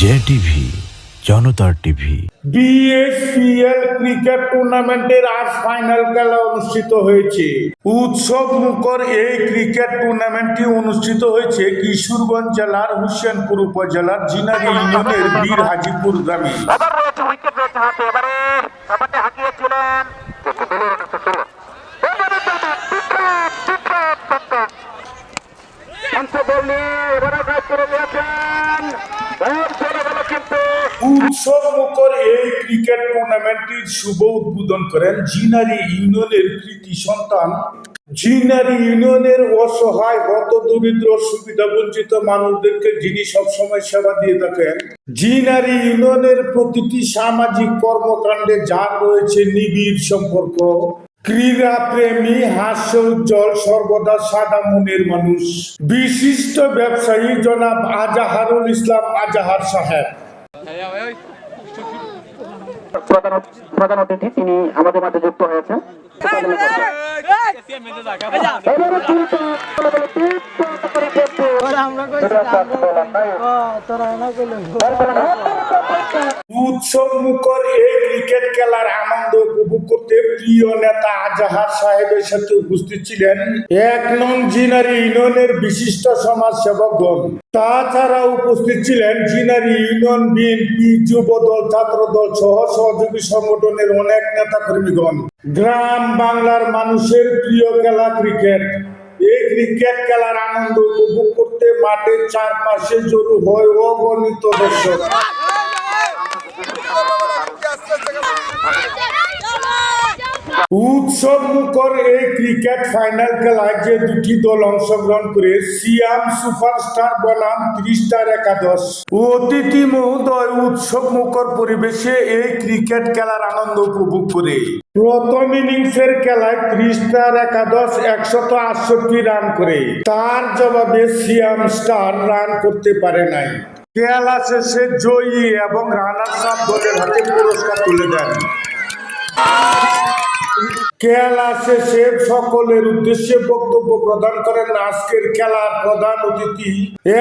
J TV. জনতার TV BSPL cricket টুর্নামেন্টের আজ ফাইনাল খেলা অনুষ্ঠিত হয়েছে। উৎসব মুখর এই ক্রিকেট টুর্নামেন্টটি অনুষ্ঠিত হয়েছে কিশোরগঞ্জ জেলার হুসেনপুর উপজেলার জিনারি ইউনিয়নের বীর হাজিপুর গ্রামে এবার রয়েছে উইকেট রয়েছে হাতে এবারে ব্যাপারটা হাঁকিয়েছিলেন এবারে ব্যাপার, ক্রিকেট, ক্রিকেট, ক্রিকেট। পঞ্চ বল নিয়ে এবারে ড্রাইভ করে দিয়েছেন বল চলে গেল কিন্তু উৎসব মুখর এই ক্রিকেট টুর্নামেন্টটির শুভ উদ্বোধন করেন জিনারি ইউনিয়নের কৃতি সন্তান। জিনারি ইউনিয়নের অসহায়, হত দরিদ্র, সুবিধা বঞ্চিত মানুষদেরকে যিনি সবসময় সেবা দিয়ে থাকেন, জিনারি ইউনিয়নের প্রতিটি সামাজিক কর্মকাণ্ডে যার রয়েছে নিবিড় সম্পর্ক। ক্রীড়া প্রেমী, হাস্য উজ্জ্বল, সর্বদা সাদা মনের মানুষ। বিশিষ্ট ব্যবসায়ী জনাব আজাহারুল ইসলাম আজাহার সাহেব। প্রধান অতিথি তিনি আমাদের মাঝে যুক্ত হয়েছেন। উৎসব মুখর এই ক্রিকেট খেলার আনন্দ উপভোগ করতে প্রিয় নেতা আজাহার সাহেবের সাথে উপস্থিত ছিলেন। এক নং জিনারি ইউনিয়নের বিশিষ্ট সমাজ সেবকগণ তাছাড়া উপস্থিত ছিলেন জিনারি ইউনিয়ন বিএনপি যুব দল, ছাত্র দল সহ সহযোগী সংগঠনের অনেক নেতা কর্মীগণ। গ্রাম বাংলার মানুষের প্রিয় খেলা ক্রিকেট। এই ক্রিকেট খেলার আনন্দ উপভোগ করতে মাঠের চারপাশে জড়ো হয় অগণিত দর্শক। উৎসব মুখর এই ক্রিকেট ফাইনাল খেলায় যে দুটি দল অংশগ্রহণ করে সিয়াম সুপারস্টার বনাম ত্রিস্টার একাদশ। অতিথি মহোদয় উৎসব মুখর পরিবেশে এই ক্রিকেট খেলার আনন্দ উপভোগ করে। প্রথম ইনিংসের খেলায় ত্রিস্টার একাদশ একশত আটষট্টি রান করে। তার জবাবে সিয়াম স্টার রান করতে পারে নাই। খেলা শেষে জয়ী এবং রানার আপ দলের হাতে পুরস্কার তুলে দেন। শেষে সকলের উদ্দেশ্যে বক্তব্য প্রদান করেন। আজকের খেলার প্রধান অতিথি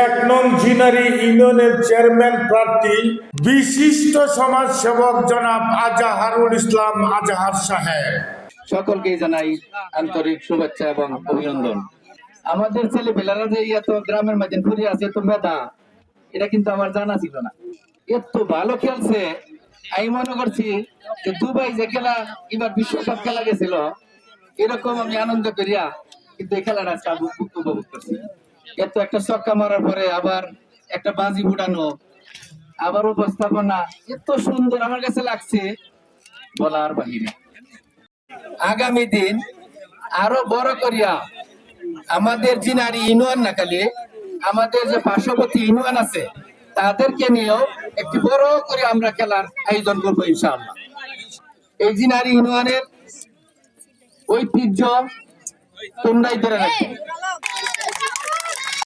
এক নং জিনারি ইউনিয়নের চেয়ারম্যান প্রার্থী, বিশিষ্ট সমাজ সেবক জনাব আজাহারুল ইসলাম আজাহার সাহেব। সকলকেই জানাই আন্তরিক শুভেচ্ছা এবং অভিনন্দন। আমাদের ছেলে পেলারা যে গ্রামের মাঝে ঘুরে আছে এত মেধা এটা কিন্তু আমার জানা ছিল না। এত ভালো খেলছে। আমি মনে করছি যে দুবাই যে খেলা, এবার বিশ্বকাপ খেলা গেছিল, এরকম আমি আনন্দ করিয়া কিন্তু এই খেলাটা আজকে উপভোগ করছি। এত একটা ছক্কা মারার পরে আবার একটা বাজি ফুটানো, আবার উপস্থাপনা, এত সুন্দর আমার কাছে লাগছে, বলার বাহিরে। আগামী দিন আরও বড় করিয়া আমাদের জিনারি ইউনিয়ন নাকালে আমাদের যে পার্শ্ববর্তী ইউনিয়ন আছে, তাদেরকে নিয়েও একটি বড় করে আমরা খেলার আয়োজন করব ইনশাআল্লাহ। এই জিনারি ইউনিয়নের ঐতিহ্য তোমরাই ধরে রাখবে